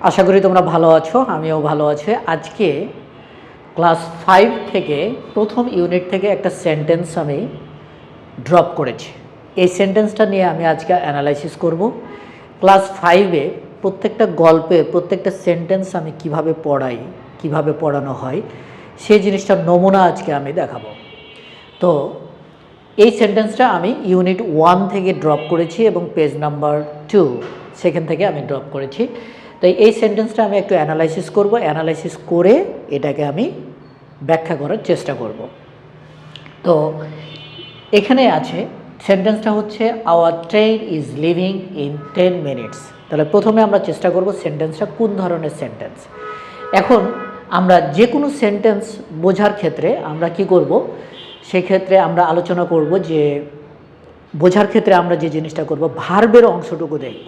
আশা করি তোমরা ভালো আছো, আমিও ভালো আছি। আজকে ক্লাস ফাইভ থেকে প্রথম ইউনিট থেকে একটা সেন্টেন্স আমি ড্রপ করেছি। এই সেন্টেন্সটা নিয়ে আমি আজকে অ্যানালাইসিস করব। ক্লাস ফাইভে প্রত্যেকটা গল্পে প্রত্যেকটা সেন্টেন্স আমি কীভাবে পড়াই, কীভাবে পড়ানো হয়, সেই জিনিসটার নমুনা আজকে আমি দেখাবো। তো এই সেন্টেন্সটা আমি ইউনিট ওয়ান থেকে ড্রপ করেছি এবং পেজ নাম্বার টু সেখান থেকে আমি ড্রপ করেছি। তাই এই সেন্টেন্সটা আমি একটু অ্যানালাইসিস করব অ্যানালাইসিস করে এটাকে আমি ব্যাখ্যা করার চেষ্টা করব। তো এখানে আছে সেন্টেন্সটা হচ্ছে our train is leaving in ten minutes তাহলে প্রথমে আমরা চেষ্টা করব সেন্টেন্সটা কোন ধরনের সেন্টেন্স এখন আমরা যে কোনো সেন্টেন্স বোঝার ক্ষেত্রে আমরা কি করব, সেক্ষেত্রে আমরা আলোচনা করব যে, বোঝার ক্ষেত্রে আমরা যে জিনিসটা করব ভার্বের অংশটুকু দেখব।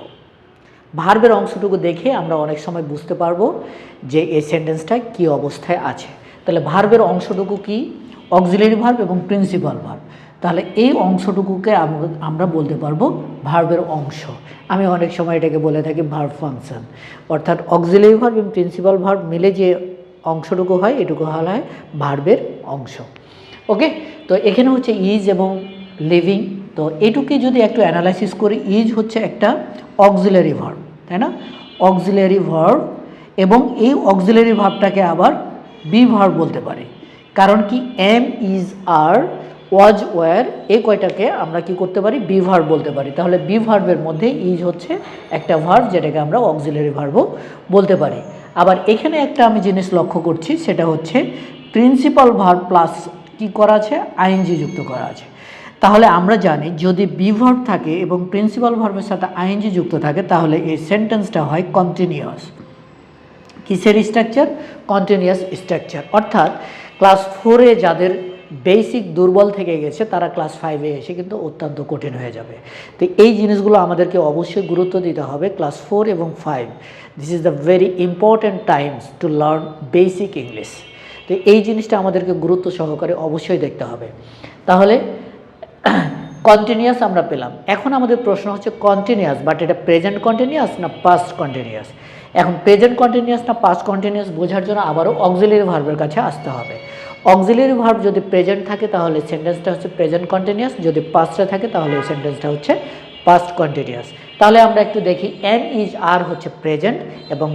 ভার্বের অংশটুকু দেখে আমরা অনেক সময় বুঝতে পারব যে এই সেন্টেন্সটা কি অবস্থায় আছে। তাহলে ভার্বের অংশটুকু কি? অক্সিলারি ভার্ব এবং প্রিন্সিপাল ভার্ব। তাহলে এই অংশটুকুকে আমরা বলতে পারব ভার্বের অংশ। আমি অনেক সময় এটাকে বলে থাকি ভার্ব ফাংশন। অর্থাৎ অক্সিলারি ভার্ব এবং প্রিন্সিপাল ভার্ব মিলে যে অংশটুকু হয়, এটুকু বলা হয় ভার্বের অংশ। ওকে? তো এখানে হচ্ছে ইজ এবং লিভিং তো এটুকে যদি একটু অ্যানালাইসিস করি ইজ হচ্ছে একটা অক্সিলারি ভার্ব তাই না? অক্সিলারি ভার্ব এবং এই অক্সিলারি ভার্বটাকে আবার বি ভার্ব বলতে পারি। কারণ কি? Am is are was were এই কয়টাকে আমরা কি করতে পারি? বি ভার্ব বলতে পারি। তাহলে বি ভার্বের মধ্যে ইজ হচ্ছে একটা ভার্ব যেটাকে আমরা অক্সিলারি ভার্বও বলতে পারি। আবার এখানে একটা আমি জিনিস লক্ষ্য করছি, সেটা হচ্ছে প্রিন্সিপাল ভার্ব প্লাস কি করা আছে? আইএনজি যুক্ত করা আছে। তাহলে আমরা জানি যদি বি ভার্ব থাকে এবং প্রিন্সিপাল ভার্বের সাথে আইএনজি যুক্ত থাকে, তাহলে এই সেন্টেন্সটা হয় কন্টিনিউয়াস কিসের স্ট্রাকচার কন্টিনিউয়াস স্ট্রাকচার অর্থাৎ ক্লাস ফোরে যাদের বেসিক দুর্বল থেকে গেছে, তারা ক্লাস ফাইভে এসে কিন্তু অত্যন্ত কঠিন হয়ে যাবে। তো এই জিনিসগুলো আমাদেরকে অবশ্যই গুরুত্ব দিতে হবে ক্লাস ফোর এবং five this is the very important times to learn basic English তো এই জিনিসটা আমাদেরকে গুরুত্ব সহকারে অবশ্যই দেখতে হবে। তাহলে কন্টিনিউয়াস আমরা পেলাম। এখন আমাদের প্রশ্ন হচ্ছে কন্টিনিউয়াস বাট এটা প্রেজেন্ট কন্টিনিউয়াস না পাস্ট কন্টিনিউয়াস এখন প্রেজেন্ট কন্টিনিউয়াস না পাস্ট কন্টিনিউয়াস বোঝার জন্য আবারও অক্সিলারি ভার্বের কাছে আসতে হবে। অক্সিলারি ভার্ব যদি প্রেজেন্ট থাকে তাহলে সেন্টেন্সটা হচ্ছে প্রেজেন্ট কন্টিনিউয়াস যদি পাস্টে থাকে তাহলে এই সেন্টেন্সটা হচ্ছে পাস্ট কন্টিনিউয়াস তাহলে আমরা একটু দেখি এম ইজ আর হচ্ছে প্রেজেন্ট এবং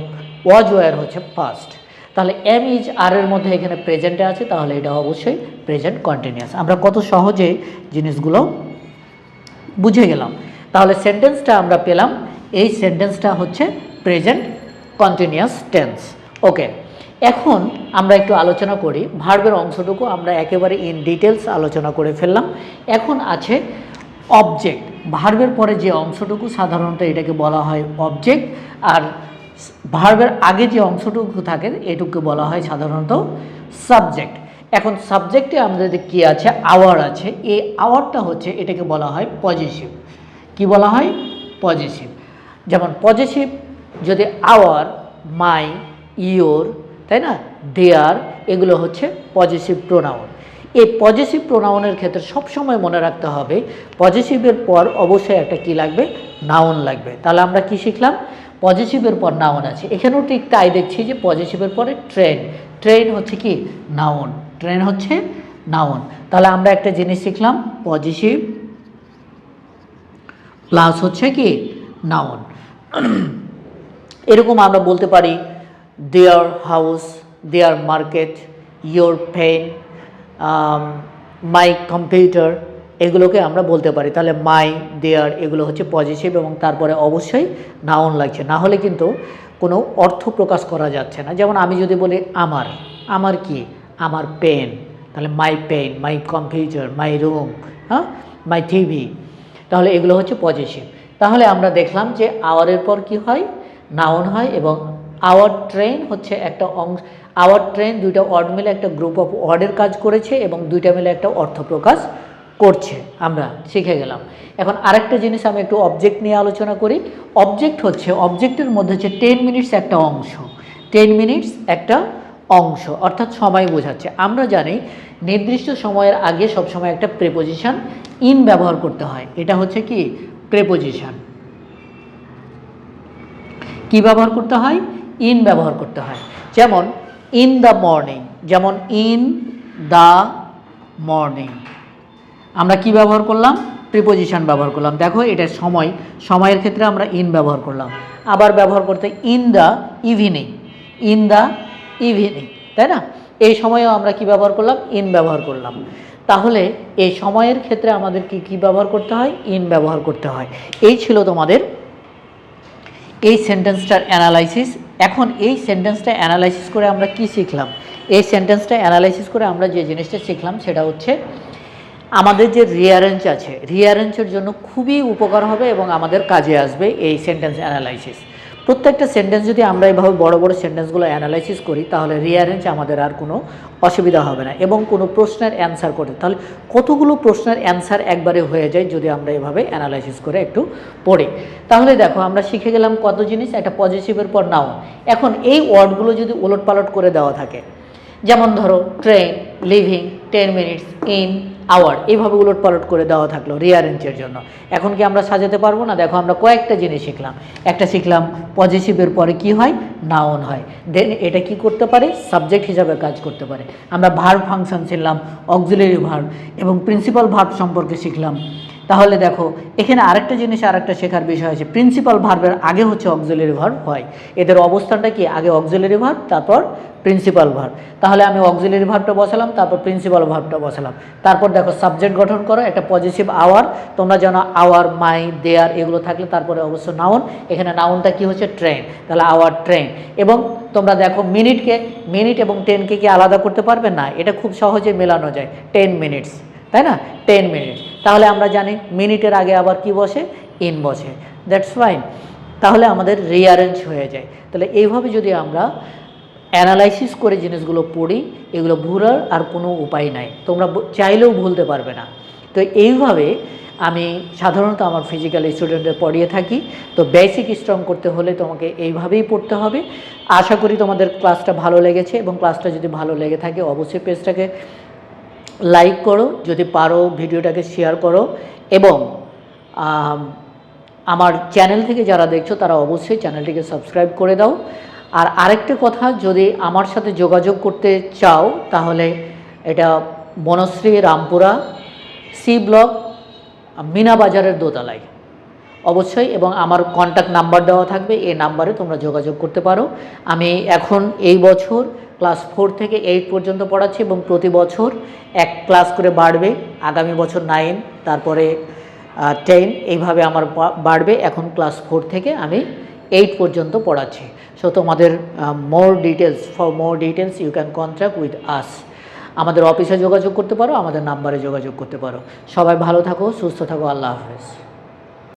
ওয়াজ ওয়ার হচ্ছে পাস্ট তাহলে এম ইজ আর এর মধ্যে এখানে প্রেজেন্টে আছে, তাহলে এটা অবশ্যই প্রেজেন্ট কন্টিনিউয়াস আমরা কত সহজে জিনিসগুলো বুঝে গেলাম। তাহলে সেন্টেন্সটা আমরা পেলাম, এই সেন্টেন্সটা হচ্ছে প্রেজেন্ট কন্টিনিউয়াস টেন্স ওকে এখন আমরা একটু আলোচনা করি। ভার্বের অংশটুকু আমরা একেবারে ইন ডিটেলস আলোচনা করে ফেললাম। এখন আছে অবজেক্ট ভার্বের পরে যে অংশটুকু সাধারণত এটাকে বলা হয় অবজেক্ট আর ভার্বের আগে যে অংশটুকু থাকে, এটুকু বলা হয় সাধারণত সাবজেক্ট। এখন সাবজেক্টে আমাদের কি আছে, আওয়ার আছে, এই আওয়ারটা হচ্ছে এটাকে বলা হয় পজিটিভ কি বলা হয়? পজিটিভ যেমন পজিটিভ যদি আওয়ার, মাই, ইয়োর, তাই না? দেয়ার, এগুলো হচ্ছে পজিটিভ প্রোনাউন। এই পজিটিভ প্রোনাউনের ক্ষেত্রে সবসময় মনে রাখতে হবে পজিটিভের পর অবশ্যই একটা কি লাগবে? নাউন লাগবে। তাহলে আমরা কি শিখলাম? পজিটিভের পর নাউন আছে। এখানেও ঠিক তাই দেখছি যে পজিটিভের পরে ট্রেন ট্রেন হচ্ছে কি? নাউন ট্রেন হচ্ছে নাউন তাহলে আমরা একটা জিনিস শিখলাম পজিটিভ প্লাস হচ্ছে কি? নাউন এরকম আমরা বলতে পারি their house their market your pen my computer এগুলোকে আমরা বলতে পারি। তাহলে মাই দেয়ার এগুলো হচ্ছে পজিটিভ এবং তারপরে অবশ্যই নাউন লাগছে। না হলে কিন্তু কোনো অর্থ প্রকাশ করা যাচ্ছে না। যেমন আমি যদি বলি আমার আমার কি? আমার পেন তাহলে my pen my computer my room হ্যাঁ? মাই টিভি তাহলে এগুলো হচ্ছে পজিটিভ তাহলে আমরা দেখলাম যে আওয়ারের পর কি হয়? নাউন হয় এবং আওয়ার ট্রেন হচ্ছে একটা অংশ আওয়ার ট্রেন দুইটা ওয়ার্ড মিলে একটা গ্রুপ অফ ওয়ার্ডের কাজ করেছে এবং দুইটা মিলে একটা অর্থ প্রকাশ করছে, আমরা শিখে গেলাম। এখন আরেকটা জিনিস আমি একটু অবজেক্ট নিয়ে আলোচনা করি। অবজেক্ট হচ্ছে অবজেক্টের মধ্যে হচ্ছে টেন মিনিটস একটা অংশ। টেন মিনিটস একটা অংশ, অর্থাৎ সময় বোঝাচ্ছে। আমরা জানি নির্দিষ্ট সময়ের আগে সবসময় একটা প্রেপোজিশন ইন ব্যবহার করতে হয়। এটা হচ্ছে কি? প্রেপোজিশন কি ব্যবহার করতে হয়? ইন ব্যবহার করতে হয়। যেমন ইন দ্য মর্নিং যেমন ইন দ্য মর্নিং আমরা কি ব্যবহার করলাম? প্রিপোজিশন ব্যবহার করলাম। দেখো, এটা সময়। সময়ের ক্ষেত্রে আমরা ইন ব্যবহার করলাম। আবার ব্যবহার করতে in the evening in the evening তাই না? এই সময়েও আমরা কি ব্যবহার করলাম? ইন ব্যবহার করলাম। তাহলে এই সময়ের ক্ষেত্রে আমাদের কি কি ব্যবহার করতে হয়? ইন ব্যবহার করতে হয়। এই ছিল তোমাদের এই সেন্টেন্সটার অ্যানালাইসিস এখন এই সেন্টেন্সটা অ্যানালাইসিস করে আমরা কি শিখলাম? এই সেন্টেন্সটা অ্যানালাইসিস করে আমরা যে জিনিসটা শিখলাম, সেটা হচ্ছে আমাদের যে রিয়ারেঞ্জ আছে রিয়ারেঞ্জের জন্য খুবই উপকার হবে এবং আমাদের কাজে আসবে এই সেন্টেন্স অ্যানালাইসিস প্রত্যেকটা সেন্টেন্স যদি আমরা এভাবে বড় বড় সেন্টেন্সগুলো অ্যানালাইসিস করি, তাহলে রিয়ারেঞ্জ আমাদের আর কোনো অসুবিধা হবে না এবং কোনো প্রশ্নের অ্যান্সার করতে তাহলে কতগুলো প্রশ্নের অ্যান্সার একবারে হয়ে যায় যদি আমরা এভাবে অ্যানালাইসিস করে একটু পড়ি। তাহলে দেখো, আমরা শিখে গেলাম কত জিনিস, একটা পজিটিভের পর নাও এখন এই ওয়ার্ডগুলো যদি ওলট পালট করে দেওয়া থাকে, যেমন ধরো train leaving ten minutes in hour এইভাবে উলট পালট করে দেওয়া থাকল রিয়ারেঞ্জের জন্য। এখন কি আমরা সাজাতে পারব না? দেখো, আমরা কয়েকটা জিনিস শিখলাম। একটা শিখলাম পজিটিভের পরে কি হয়? নাউন হয়। দেন এটা কি করতে পারে? সাবজেক্ট হিসাবে কাজ করতে পারে। আমরা ভার্ব ফাংশন শিখলাম অক্সিলারি ভার্ব এবং প্রিন্সিপাল ভার্ব সম্পর্কে শিখলাম তাহলে দেখো, এখানে আরেকটা জিনিস, আরেকটা শেখার বিষয় আছে প্রিন্সিপাল ভার্বের আগে হচ্ছে অক্সিলারি ভার্ব হয়। এদের অবস্থানটা কি? আগে অক্সিলারি ভার্ব তারপর প্রিন্সিপাল ভার্ব তাহলে আমি অক্সিলারি ভার্বটা বসালাম, তারপর প্রিন্সিপাল ভার্বটা বসালাম। তারপর দেখো সাবজেক্ট গঠন করো, একটা পজিটিভ আওয়ার তোমরা জানো আওয়ার মাই দেয়ার এগুলো থাকলে তারপরে অবশ্য নাউন এখানে নাউনটা কি হচ্ছে? ট্রেন তাহলে আওয়ার ট্রেন এবং তোমরা দেখো মিনিটকে মিনিট এবং টেনকে কি আলাদা করতে পারবে? না, এটা খুব সহজে মেলানো যায়। টেন মিনিটস তাই না? টেন মিনিট তাহলে আমরা জানি মিনিটের আগে আবার কি বসে? ইন বসে। দ্যাটস ফাইন তাহলে আমাদের রিয়ারেঞ্জ হয়ে যায়। তাহলে এইভাবে যদি আমরা অ্যানালাইসিস করে জিনিসগুলো পড়ি, এগুলো ভুলার আর কোনো উপায় নাই। তোমরা চাইলেও ভুলতে পারবে না। তো এইভাবে আমি সাধারণত আমার ফিজিক্যাল স্টুডেন্টদের পড়িয়ে থাকি। তো বেসিক স্ট্রং করতে হলে তোমাকে এইভাবেই পড়তে হবে। আশা করি তোমাদের ক্লাসটা ভালো লেগেছে এবং ক্লাসটা যদি ভালো লেগে থাকে, অবশ্যই পেজটাকে লাইক করো, যদি পারো ভিডিওটাকে শেয়ার করো এবং আমার চ্যানেল থেকে যারা দেখছ তারা অবশ্যই চ্যানেলটিকে সাবস্ক্রাইব করে দাও। আর আরেকটা কথা, যদি আমার সাথে যোগাযোগ করতে চাও, তাহলে এটা বনশ্রী রামপুরা সি ব্লক মিনা বাজারের দোতলায়। অবশ্যই, এবং আমার কন্ট্যাক্ট নাম্বার দেওয়া থাকবে, এই নাম্বারে তোমরা যোগাযোগ করতে পারো। আমি এখন এই বছর ক্লাস ফোর থেকে এইট পর্যন্ত পড়াচ্ছি এবং প্রতি বছর এক ক্লাস করে বাড়বে। আগামী বছর নাইন, তারপরে টেন, এইভাবে আমার বাড়বে। এখন ক্লাস ফোর থেকে আমি এইট পর্যন্ত পড়াচ্ছি। সো তোমাদের more details for more details you can contact with us আমাদের অফিসে যোগাযোগ করতে পারো, আমাদের নাম্বারে যোগাযোগ করতে পারো। সবাই ভালো থাকো, সুস্থ থাকো, আল্লাহ হাফেজ।